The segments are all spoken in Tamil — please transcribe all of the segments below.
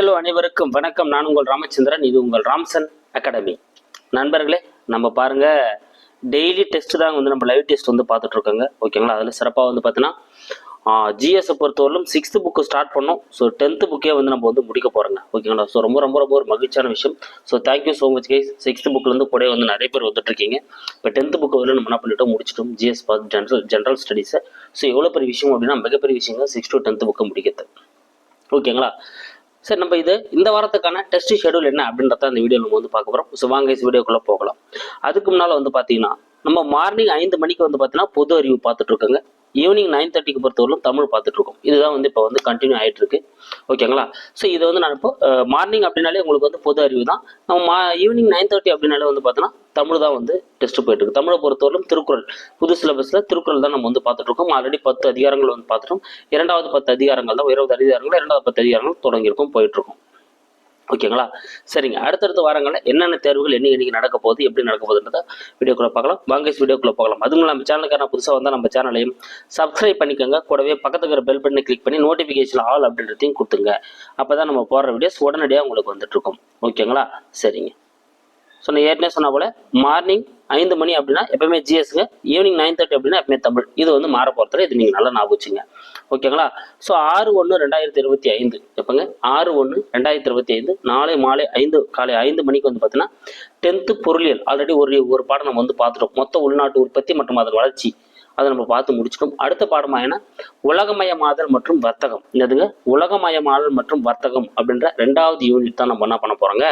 ஹலோ அனைவருக்கும் வணக்கம். நான் உங்கள் ராமச்சந்திரன் இது உங்கள் ராம்சன் அகாடமி. நண்பர்களே நம்ம பாருங்க டெய்லி டெஸ்ட் தான் வந்து நம்ம லைவ் டெஸ்ட் வந்து பார்த்துட்டு இருக்கோங்க ஓகேங்களா? அதில் சிறப்பாக வந்து பார்த்தீங்கன்னா ஜிஎஸை பொறுத்தவரையிலும் சிக்ஸ்த்து புக்கு ஸ்டார்ட் பண்ணோம். ஸோ டென்த்து புக்கே வந்து நம்ம வந்து முடிக்க போகிறோங்க ஓகேங்களா? ஸோ ரொம்ப ரொம்ப ரொம்ப ஒரு மகிழ்ச்சியான விஷயம். So thank you so much guys sixth புக்லேருந்து கூட வந்து நிறைய பேர் வந்துட்டு இருக்கீங்க இப்போ டென்த்து புக்கு வந்து நம்ம என்ன பண்ணிட்டோம்? முடிச்சிட்டோம். ஜிஎஸ் பார்த்து ஜென்ரல் ஜென்ரல் ஸ்டடீஸை ஸோ எவ்வளோ பெரிய விஷயம் அப்படின்னா மிகப்பெரிய விஷயங்க சிக்ஸ் டு டென்த்து புக்கை முடிக்கிறது. ஓகேங்களா? சரி நம்ம இது இந்த வாரத்துக்கான டெஸ்ட் ஷெடியூல் என்ன அப்படின்றத இந்த வீடியோ நம்ம வந்து பார்க்க போகிறோம் ஸோ வாங்க இந்த வீடியோக்குள்ளே போகலாம். அதுக்கு முன்னால் வந்து பார்த்தீங்கன்னா நம்ம மார்னிங் ஐந்து மணிக்கு வந்து பார்த்தீங்கன்னா பொது அறிவு பார்த்துட்டு இருக்கோங்க. ஈவினிங் நைன் தேர்ட்டிக்கு பொறுத்தவரைக்கும் தமிழ் பார்த்துட்ருக்கோம். இதுதான் வந்து இப்போ வந்து கண்டினியூ ஆகிட்டு இருக்கு ஓகேங்களா ஸோ இது வந்து நான் இப்போ மார்னிங் அப்படின்னாலே உங்களுக்கு வந்து பொது அறிவு தான். நம்ம மா ஈவினிங் நைன் தேர்ட்டி அப்படின்னாலே வந்து பார்த்தோன்னா தமிழ் தான் வந்து டெஸ்ட் போயிட்டு இருக்கு தமிழை பொறுத்தவரைக்கும் திருக்குறள் புது சிலபஸில் திருக்குறள் தான் நம்ம வந்து பார்த்துட்டு இருக்கோம் ஆல்ரெடி பத்து அதிகாரங்கள் வந்து பார்த்துட்டோம். இரண்டாவது பத்து அதிகாரங்கள் தான் இருபது அதிகாரங்கள் இரண்டாவது பத்து அதிகாரங்கள் தொடங்கியிருக்கும் போயிட்டு இருக்கோம் ஓகேங்களா? சரிங்க. அடுத்தடுத்த வாரங்களில் என்னென்ன தேர்வுகள் என்ன இன்றைக்கி நடக்க போகுது எப்படி நடக்க போகுதுன்றத வீடியோக்குள்ளே பார்க்கலாம். வாங்க வீடியோக்குள்ளே பார்க்கலாம் அதுவும் நம்ம சேனலுக்கான புதுசாக வந்தால் நம்ம சேனலையும் சப்ஸ்கிரைப் பண்ணிக்கோங்க. கூடவே பக்கத்துக்கிற பெல் பட்டனை கிளிக் பண்ணி நோட்டிஃபிகேஷன் ஆல் அப்படின்றதையும் கொடுத்துங்க அப்போ தான் நம்ம போடுற வீடியோஸ் உடனடியாக உங்களுக்கு வந்துட்டுருக்கும் ஓகேங்களா? சரிங்க. ஸோ நான் ஏற்கனவே சொன்ன போல் மார்னிங் ஐந்து மணி அப்படின்னா எப்பவுமே ஜிஎஸ்ங்க ஈவினிங் நைன் தேர்ட்டி அப்படின்னா எப்பவுமே தமிழ். இது வந்து மாற போகிறதுல இது நீங்கள் நல்லா ஞாபகம் வச்சுங்க. ஓகேங்களா? ஸோ ஆறு ஒன்று ரெண்டாயிரத்தி இருபத்தி ஐந்து. எப்போங்க? ஆறு ஒன்று ரெண்டாயிரத்தி இருபத்தி ஐந்து. நாளை மாலை ஐந்து காலை ஐந்து மணிக்கு வந்து பார்த்தீங்கன்னா டென்த்து பொருளியல். ஆல்ரெடி ஒரு ஒரு பாடம் நம்ம வந்து பார்த்துட்டோம் மொத்த உள்நாட்டு உற்பத்தி மற்றும் அதன் வளர்ச்சி. அதை நம்ம பார்த்து முடிச்சிட்டோம். அடுத்த பாடமாக என்ன? உலகமயமாதல் மற்றும் வர்த்தகம். என்னதுங்க? உலகமயமாதல் மற்றும் வர்த்தகம் அப்படின்ற ரெண்டாவது யூனிட் தான் நம்ம என்ன பண்ண போகிறோங்க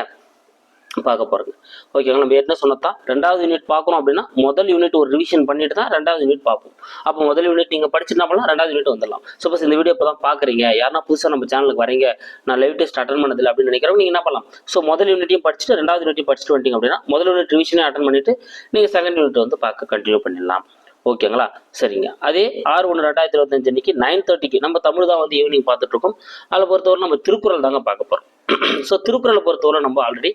பார்க்க போகிறது ஓகேங்களா நம்ம ஏற்கனவே சொன்னதான் ரெண்டாவது யூனிட் பார்க்கணும் அப்படின்னா முதல் யூனிட் ஒரு ரிவிஷன் பண்ணிட்டு தான் ரெண்டாவது யூனிட் பார்ப்போம். அப்போ முதல் யூனிட் நீங்கள் படிச்சுட்டு பண்ணலாம்? ரெண்டாவது யூனிட் வந்துடலாம். சப்போஸ் இந்த வீடியோ இப்போ தான் பார்க்குறீங்க. யாருன்னா புதுசாக நம்ம சேனலுக்கு வரீங்க. நான் லைவ் டெஸ்ட் அட்டன் பண்ணதில்லை அப்படின்னு நினைக்கிறவங்க நீங்கள் என்ன பண்ணலாம்? ஸோ முதல் யூனிட்டையும் படிச்சுட்டு ரெண்டாவது யூனிட்டையும் படிச்சுட்டு வந்துட்டீங்க அப்படின்னா முதல் யூனிட் ரிவிஷனே அட்டன் பண்ணிட்டு நீங்கள் செகண்ட் யூனிட் வந்து பார்க்க கண்டினியூ பண்ணிடலாம். ஓகேங்களா சரிங்க. அதே ஆறு ஒன்று ரெண்டாயிரத்தி இருபத்தஞ்சு அன்னைக்கு நைன் தேர்ட்டிக்கு நம்ம தமிழ் தான் வந்து ஈவினிங் பார்த்துட்டு இருக்கோம். அதில் பொறுத்தவரை நம்ம திருக்குறள் தாங்க பார்க்க போகிறோம் ஸோ திருக்குறளை பொறுத்தவரை நம்ம ஆல்ரெடி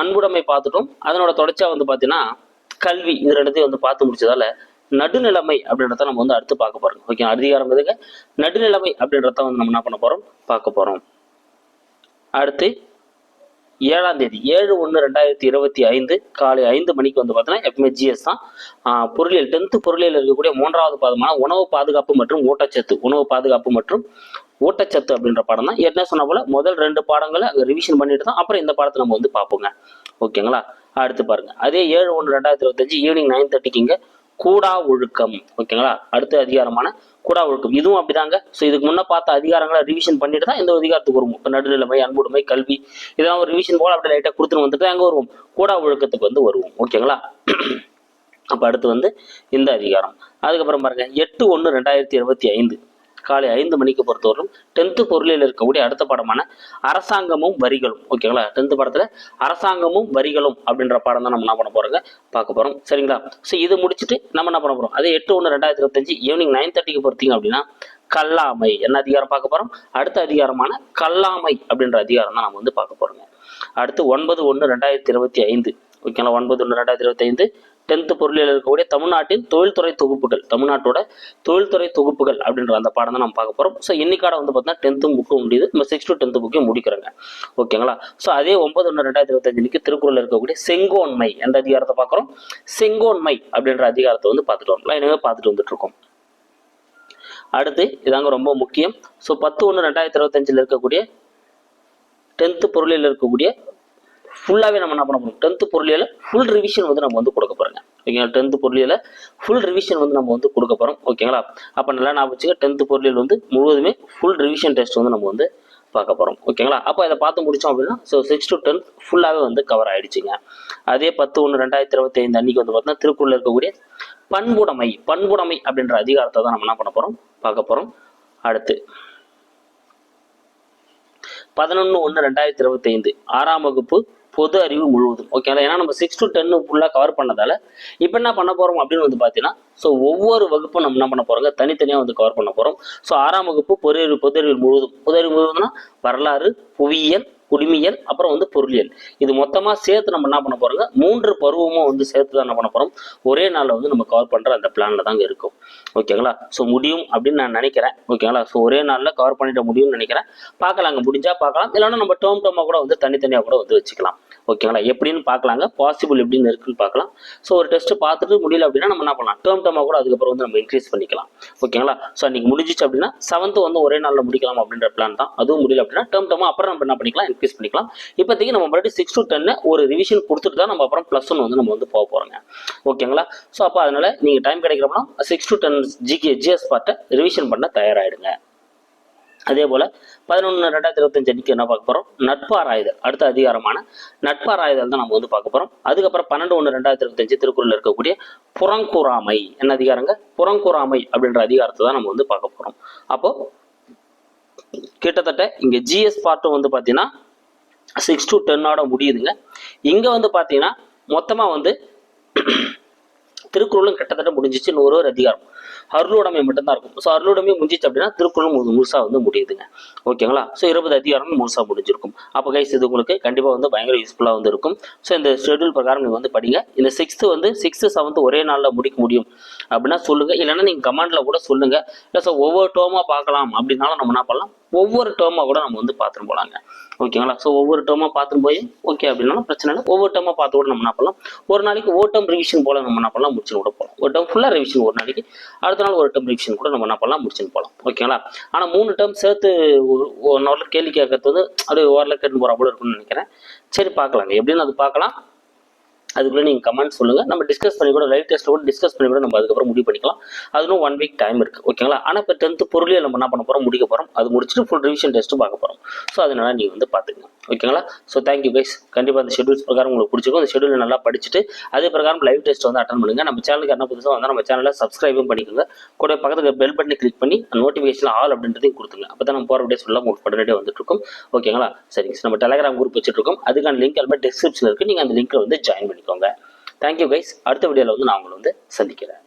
அன்புடைமை பார்த்துட்டோம். அதனோட தொடர்ச்சியாக வந்து பார்த்தீங்கன்னா கல்வி இது ரெண்டுத்தையும் வந்து பார்த்து முடிச்சதால நடுநிலைமை அப்படின்றத நம்ம வந்து அடுத்து பார்க்க போறோம். ஓகே அதிகாரம் எதுங்க? நடுநிலைமை அப்படின்றத வந்து நம்ம என்ன பண்ண போறோம்? பார்க்க போறோம். அடுத்து ஏழாம் தேதி ஏழு ஒன்று ரெண்டாயிரத்தி இருபத்தி ஐந்து காலை ஐந்து மணிக்கு வந்து பார்த்தீங்கன்னா எப்பவுமே ஜிஎஸ் தான். பொருளியல் டென்த்து பொருளியல் இருக்கக்கூடிய மூன்றாவது பாதமான உணவு பாதுகாப்பு மற்றும் ஊட்டச்சத்து. உணவு பாதுகாப்பு மற்றும் ஊட்டச்சத்து அப்படின்ற பாடம் தான் ஏற்கனவே சொன்ன போல முதல் ரெண்டு பாடங்களை அங்கே ரிவிஷன் பண்ணிட்டு தான் அப்புறம் இந்த பாடத்தை நம்ம வந்து பார்ப்போங்க. ஓகேங்களா? அடுத்து பாருங்க. அதே ஏழு ஒன்று ரெண்டாயிரத்தி இருபத்தஞ்சு ஈவினிங் நைன் தேர்ட்டிக்கு இங்கே கூடா ஒழுக்கம். ஓகேங்களா? அடுத்த அதிகாரமான கூடா ஒழுக்கம். இதுவும் அப்படிதாங்க. ஸோ இதுக்கு முன்ன பார்த்த அதிகாரங்களை ரிவிஷன் பண்ணிட்டு தான் இந்த அதிகாரத்துக்கு வருவோம். இப்போ நடுநிலைமை அன்புடைமை கல்வி இதெல்லாம் ஒரு ரிவிஷன் போல் அப்படி லைட்டாக கொடுத்துட்டு வந்துட்டு அங்கே வருவோம். கூடா ஒழுக்கத்துக்கு வந்து வருவோம். ஓகேங்களா? அப்போ அடுத்து வந்து இந்த அதிகாரம். அதுக்கப்புறம் பாருங்க. எட்டு ஒன்று ரெண்டாயிரத்தி இருபத்தி ஐந்து. காலை ஐந்து மணிக்கு பொறுத்தவரைக்கும் டென்த்து பொருளில் இருக்கக்கூடிய அடுத்த பாடமான அரசாங்கமும் வரிகளும் ஓகேங்களா டென்த்து பாடத்தில் அரசாங்கமும் வரிகளும் அப்படின்ற பாடம் தான் நம்ம என்ன பண்ண போகிறோங்க பார்க்க போகிறோம் சரிங்களா? ஸோ இது முடிச்சுட்டு நம்ம என்ன பண்ண போகிறோம் அதே எட்டு ஒன்று ரெண்டாயிரத்தி இருபத்தஞ்சு ஈவினிங் நைன் தேர்ட்டிக்கு பொறுத்தீங்க அப்படின்னா கல்லாமை. என்ன அதிகாரம் பார்க்க போகிறோம் அடுத்த அதிகாரமான கல்லாமை அப்படின்ற அதிகாரம் தான் நம்ம வந்து பார்க்க போகிறோங்க அடுத்து ஒன்பது ஒன்று ரெண்டாயிரத்தி இருபத்தி ஐந்து ஓகேங்களா ஒன்பது ஒன்று ரெண்டாயிரத்தி இருபத்தி ஐந்து டென்த்து பொருளில் இருக்கக்கூடிய தமிழ்நாட்டின் தொழில்துறை தொகுப்புகள் தமிழ்நாட்டோட தொழில்துறை தொகுப்புகள் அப்படின்ற அந்த பாடம் தான் நம்ம பார்க்க போகிறோம் ஸோ இன்னைக்காட வந்து பார்த்தீங்கன்னா டென்த்து புக்கும் முடியுது. நம்ம சிக்ஸ் டு டென்த்து புக்கையும் முடிக்கிறோங்க. ஓகேங்களா ஸோ அதே ஒன்பது ஒன்று ரெண்டாயிரத்தி இருபத்தஞ்சுக்கு திருக்குறள் இருக்கக்கூடிய செங்கோன்மை அந்த அதிகாரத்தை பார்க்குறோம். செங்கோன்மை அப்படின்ற அதிகாரத்தை வந்து பார்த்துட்டு வரலாம். எனவே பார்த்துட்டு வந்துட்டு இருக்கோம் அடுத்து இதாங்க ரொம்ப முக்கியம். ஸோ பத்து ஒன்று ரெண்டாயிரத்தி இருபத்தஞ்சில் இருக்கக்கூடிய டென்த்து பொருளில் இருக்கக்கூடிய ஃபுல்லாகவே நம்ம என்ன பண்ண போகிறோம் டென்த்து பொருளியில் ஃபுல் ரிவிஷன் வந்து நம்ம வந்து கொடுக்க போகிறோங்க ஓகேங்களா டென்த்து பொருளியல ஃபுல் ரிவிஷன் வந்து நம்ம வந்து கொடுக்க போகிறோம் ஓகேங்களா அப்போ நல்லா நான் வச்சுக்க டென்த்து பொருளியல் வந்து முழுவதுமே ஃபுல் ரிவிஷன் டெஸ்ட் வந்து நம்ம வந்து பார்க்க போகிறோம் ஓகேங்களா அப்போ இதை பார்த்து முடித்தோம் அப்படின்னா ஸோ சிக்ஸ் டு டென்த் ஃபுல்லாகவே வந்து கவர் ஆகிடுச்சிங்க அதே பத்து ஒன்று ரெண்டாயிரத்தி இருபத்தி ஐந்து அன்றைக்கி வந்து பார்த்தீங்கன்னா திருக்குறளில் இருக்கக்கூடிய பண்புடைமை பண்புடைமை அப்படின்ற அதிகாரத்தை தான் நம்ம என்ன பண்ண போகிறோம் பார்க்க போகிறோம் அடுத்து பதினொன்று ஒன்று ரெண்டாயிரத்தி இருபத்தி ஐந்து ஆறாம் வகுப்பு பொது அறிவு முழுவதும் ஓகேங்களா ஏன்னா நம்ம சிக்ஸ் டு டென்னு ஃபுல்லாக கவர் பண்ணதால இப்போ என்ன பண்ண போகிறோம் அப்படின்னு வந்து பார்த்தீங்கன்னா ஸோ ஒவ்வொரு வகுப்பும் நம்ம என்ன பண்ண போகிறோங்க தனித்தனியாக வந்து கவர் பண்ண போகிறோம் ஸோ ஆறாம் வகுப்பு பொது அறிவு பொது அறிவு முழுவதும் பொது அறிவு முழுவதும்னா வரலாறு புவியியல் குடிமியல் அப்புறம் வந்து பொருளியல். இது மொத்தமாக சேர்த்து நம்ம என்ன பண்ண போறோங்க மூன்று பருவமும் வந்து சேர்த்து தான் என்ன பண்ண போறோம். ஒரே நாளில் வந்து நம்ம கவர் பண்ணுற அந்த பிளான்ல தாங்க இருக்கும். ஓகேங்களா ஸோ முடியும் அப்படின்னு நான் நினைக்கிறேன். ஓகேங்களா ஸோ ஒரே நாளில் கவர் பண்ணிட முடியும்னு நினைக்கிறேன். பார்க்கலாங்க. முடிஞ்சா பார்க்கலாம். இல்லைன்னா நம்ம டேர்ம் டேர்மாக கூட வந்து தனித்தனியாக கூட வந்து வச்சுக்கலாம். ஓகேங்களா எப்படின்னு பார்க்கலாங்க. பாசிபிள் எப்படின்னு இருக்குன்னு பார்க்கலாம். ஸோ ஒரு டெஸ்ட் பார்த்துட்டு முடியல அப்படின்னா நம்ம என்ன பண்ணலாம்? டேர்ம் டேர்மாக கூட அதுக்கப்புறம் வந்து நம்ம இன்க்ரீஸ் பண்ணிக்கலாம். ஓகேங்களா ஸோ அன்றைக்கி முடிஞ்சிச்சு அப்படின்னா செவன்த்து வந்து ஒரே நாளில் முடிக்கலாம் அப்படின்ற பிளான் தான். அதுவும் முடியல அப்படின்னா டேர்ம் டேர்மாக அப்புறம் நம்ம என்ன பண்ணிக்கலாம்? ரிப்ளேஸ் பண்ணிக்கலாம். இப்போதைக்கு நம்ம மறுபடியும் சிக்ஸ் டு டென்னு ஒரு ரிவிஷன் கொடுத்துட்டு தான் நம்ம அப்புறம் ப்ளஸ் ஒன் வந்து நம்ம வந்து போக போகிறோங்க ஓகேங்களா ஸோ அப்போ அதனால் நீங்கள் time கிடைக்கிறோம்னா six to ten GK GS பார்ட்டை ரிவிஷன் பண்ண தயாராகிடுங்க அதே போல் பதினொன்று ரெண்டாயிரத்தி இருபத்தஞ்சு அன்னைக்கு என்ன பார்க்க போகிறோம் நட்பாராயுதல். அடுத்த அதிகாரமான நட்பாராயுதல் தான் நம்ம வந்து பார்க்க போகிறோம் அதுக்கப்புறம் பன்னெண்டு ஒன்று ரெண்டாயிரத்தி இருபத்தஞ்சு திருக்குறளில் இருக்கக்கூடிய புறங்குறாமை. என்ன அதிகாரங்க? புறங்குறாமை அப்படின்ற அதிகாரத்தை தான் நம்ம வந்து பார்க்க போகிறோம் அப்போது கிட்டத்தட்ட இங்கே ஜிஎஸ் பார்ட்டும் வந்து பார்த்தீங்கன்னா சிக்ஸ் டு டென்னோட முடியுதுங்க. இங்கே வந்து பார்த்தீங்கன்னா மொத்தமாக வந்து திருக்குறளும் கிட்டத்தட்ட முடிஞ்சிச்சு இன்னும் ஒரு ஒரு அதிகாரம். அருளுடைமை மட்டும்தான் இருக்கும். ஸோ அருளுடைமை முடிஞ்சிச்சு அப்படின்னா திருக்குறளும் முழுசாக வந்து முடியுதுங்க. ஓகேங்களா ஸோ இருபது அதிகாரம் முழுசாக முடிஞ்சிருக்கும். அப்போ கைஸ் இது உங்களுக்கு கண்டிப்பாக வந்து பயங்கர யூஸ்ஃபுல்லாக வந்து இருக்கும். ஸோ இந்த ஷெட்யூல் பிரகாரம் நீங்கள் வந்து படிங்க. இந்த சிக்ஸ்த்து வந்து சிக்ஸ்த்து செவன்த்து ஒரே நாளில் முடிக்க முடியும் அப்படின்னா சொல்லுங்கள் இல்லைன்னா நீங்கள் கமெண்டில் கூட சொல்லுங்கள் இல்லை ஸோ ஒவ்வொரு டோமாக பார்க்கலாம் அப்படின்னாலும் நம்ம என்ன பண்ணலாம்? ஒவ்வொரு டேர்மாக கூட நம்ம வந்து பார்த்துட்டு போகலாங்க ஓகேங்களா? ஸோ ஒவ்வொரு டேர்மாக பார்த்துட்டு போய் ஓகே அப்படின்னா பிரச்சனை இல்லை. ஒவ்வொரு டேர்மாக பார்த்து கூட நம்ம என்ன பண்ணலாம்? ஒரு நாளைக்கு ஒரு டேம் ரிவிஷன் போல நம்ம என்ன பண்ணலாம்? முடிச்சுட்டு கூட போகலாம் ஒரு டேம் ஃபுல்லாக ரிவிஷன் ஒரு நாளைக்கு அடுத்த நாள் ஒரு டேம் ரிவிஷன் கூட நம்ம என்ன பண்ணலாம்? முடிச்சுன்னு போகலாம் ஓகேங்களா? ஆனால் மூணு டேர்ம் சேர்த்து ஒரு ஒன் ஹவரில் கேள்வி கேட்கறது வந்து அப்படியே ஓரில் கேட்டு போகிற போல இருக்கும்னு நினைக்கிறேன். சரி பார்க்கலாங்க. எப்படின்னு அது பார்க்கலாம். அதுக்குள்ளே நீங்கள் கமெண்ட் சொல்லுங்கள் நம்ம டிஸ்கஸ் பண்ணி கூட லைவ் டெஸ்ட்டில் கூட டிஸ்கஸ் பண்ணி கூட நம்ம அதுக்கப்புறம் முடிவு பண்ணிக்கலாம். அதுவும் ஒன் வீக் டைம் இருக்குது ஓகேங்களா ஆனால் இப்போ டென்த்து பொருளையும் நம்ம என்ன பண்ண போகிறோம் முடிக்க போகிறோம் அது முடிச்சுட்டு ஃபுல் ரிவிஷன் டெஸ்ட்டும் பார்க்க போகிறோம் ஸோ அதனால் நீங்கள் வந்து பார்த்துக்கங்க. ஓகேங்களா ஸோ தேங்க்யூ கைஸ் கண்டிப்பாக அந்த ஷெடியூல்ஸ் பிரகாரம் உங்களுக்கு பிடிச்சிருக்கும். அந்த ஷெடியூல் நல்லா படிச்சுட்டு அதே பிரகாரம் லைவ் டெஸ்ட் வந்து அட்டன் பண்ணுங்க. நம்ம சேனலுக்கு என்ன புதுசாக வந்தால் நம்ம சேனலை சப்ஸ்கிரைபும் பண்ணிக்கோங்க. கூட பக்கத்துக்கு பெல் பட்டனை கிளிக் பண்ணி நோட்டிஃபிகேஷன் ஆல் அப்படின்றதையும் கொடுத்துங்க அப்போ தான் நம்ம போகிற டேஸ் எல்லாம் உங்களுக்கு உடனடியாக வந்துட்டு இருக்கும். ஓகேங்களா சரிங்க. நம்ம டெலகிராம் குரூப் வச்சுட்டு இருக்கோம். அதுக்கான லிங்க் எல்லாமே டிஸ்கிரிப்ஷனில் இருக்குது நீங்கள் அந்த லிங்க்கில் வந்து ஜாயின் பண்ணிக்கோங்க. தேங்க்யூ கைஸ் அடுத்த வீடியோவில் வந்து நான் உங்களை வந்து சந்திக்கிறேன்.